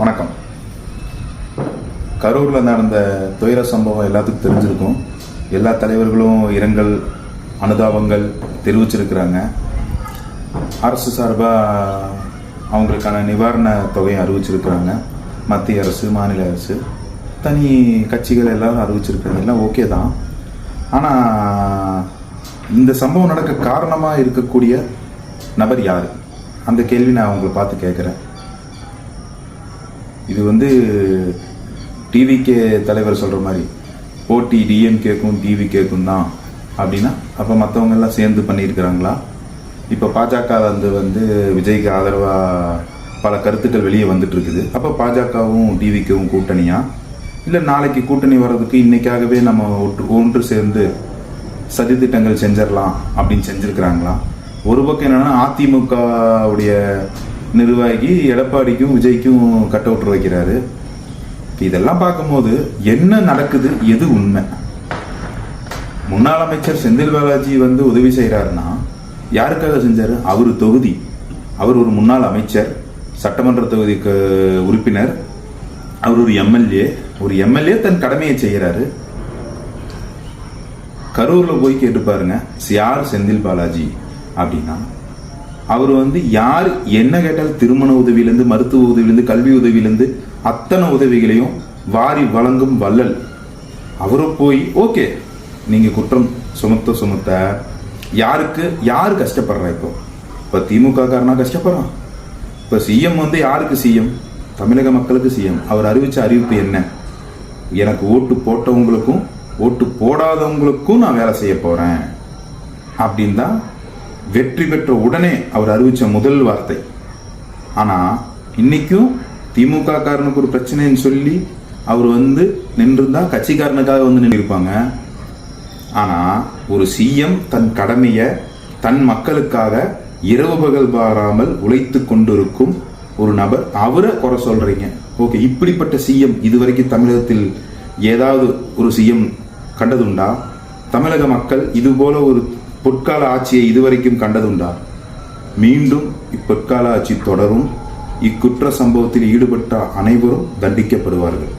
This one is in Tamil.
வணக்கம். கரூரில் நடந்த துயர சம்பவம் எல்லாத்துக்கும் தெரிஞ்சிருக்கும். எல்லா தலைவர்களும் இரங்கல் அனுதாபங்கள் தெரிவிச்சிருக்கிறாங்க. அரசு சார்பாக அவங்களுக்கான நிவாரண தொகையை அறிவிச்சிருக்கிறாங்க. மத்திய அரசு மாநில அரசு. தனி கட்சிகள் எல்லாரும் அறிவிச்சிருக்கிறாங்க எல்லாம் ஓகே தான். ஆனால் இந்த சம்பவம் நடக்க காரணமாக இருக்கக்கூடிய நபர் யார்? அந்த கேள்வி நான் அவங்களை பார்த்து கேட்குறேன். இது வந்து டிவிகே தலைவர் சொல்கிற மாதிரி போட்டி டிஎம்கேக்கும் டிவிகேக்கும் தான் அப்படின்னா அப்போ மற்றவங்க எல்லாம் சேர்ந்து பண்ணியிருக்கிறாங்களா? இப்போ பாஜக வந்து வந்து விஜய்க்கு ஆதரவாக பல கருத்துக்கள் வெளியே வந்துட்டுருக்குது. அப்போ பாஜகவும் டிவிக்கவும் கூட்டணியா? இல்லை நாளைக்கு கூட்டணி வர்றதுக்கு இன்றைக்காகவே நம்ம ஒன்று ஒன்று சேர்ந்து சதித்திட்டங்கள் செஞ்சிடலாம் அப்படின்னு செஞ்சுருக்கிறாங்களா? ஒரு பக்கம் என்னென்னா அதிமுகவுடைய நிர்வாகி எடப்பாடிக்கும் விஜய்க்கும் கட் அவுட் வைக்கிறாரு. இதெல்லாம் பார்க்கும்போது என்ன நடக்குது எது உண்மை? முன்னாள் அமைச்சர் செந்தில் பாலாஜி வந்து உதவி செய்கிறாருன்னா யாருக்காக செஞ்சார்? அவர் தொகுதி. அவர் ஒரு முன்னாள் அமைச்சர் சட்டமன்ற தொகுதிக்கு உறுப்பினர். அவர் ஒரு எம்எல்ஏ. ஒரு எம்எல்ஏ தன் கடமையை செய்கிறாரு கரூரில் போய் கேட்டு பாருங்க யார் செந்தில் பாலாஜி? அப்படின்னா அவர் வந்து யார் என்ன கேட்டாலும் திருமண உதவியிலேருந்து மருத்துவ உதவியிலேருந்து கல்வி உதவியிலேருந்து அத்தனை உதவிகளையும் வாரி வழங்கும் வள்ளல். அவரும் போய் ஓகே நீங்கள் குற்றம் சுமத்த சுமத்த யாருக்கு யார் கஷ்டப்படுறா இப்போ? இப்போ திமுக காரனா கஷ்டப்படுறான். இப்போ சிஎம் வந்து யாருக்கு சிஎம் தமிழக மக்களுக்கு சிஎம் அவர் அறிவித்த அறிவிப்பு என்ன? எனக்கு ஓட்டு போட்டவங்களுக்கும் ஓட்டு போடாதவங்களுக்கும் நான் வேலை செய்ய போகிறேன் அப்படின்னு தான் வெற்றி பெற்ற உடனே அவர் அறிவித்த முதல் வார்த்தை. ஆனால் இன்னைக்கும் திமுக காரனுக்கு ஒரு பிரச்சனைன்னு சொல்லி அவர் வந்து நின்றுந்தா கட்சிக்காரனுக்காக வந்து நின்று இருப்பாங்க ஒரு சிஎம் தன் கடமையை தன் மக்களுக்காக இரவு பகல் பாராமல் உழைத்து கொண்டிருக்கும் ஒரு நபர் அவரை குறை சொல்கிறீங்க ஓகே இப்படிப்பட்ட சிஎம் இதுவரைக்கும் தமிழகத்தில் ஏதாவது ஒரு சிஎம் கண்டதுண்டா? தமிழக மக்கள் இது போல ஒரு பொற்கால ஆட்சியை இதுவரைக்கும் கண்டதுண்டா? மீண்டும் இப்பொற்கால ஆட்சி தொடரும் இக்குற்ற சம்பவத்தில் ஈடுபட்ட அனைவரும் தண்டிக்கப்படுவார்கள்.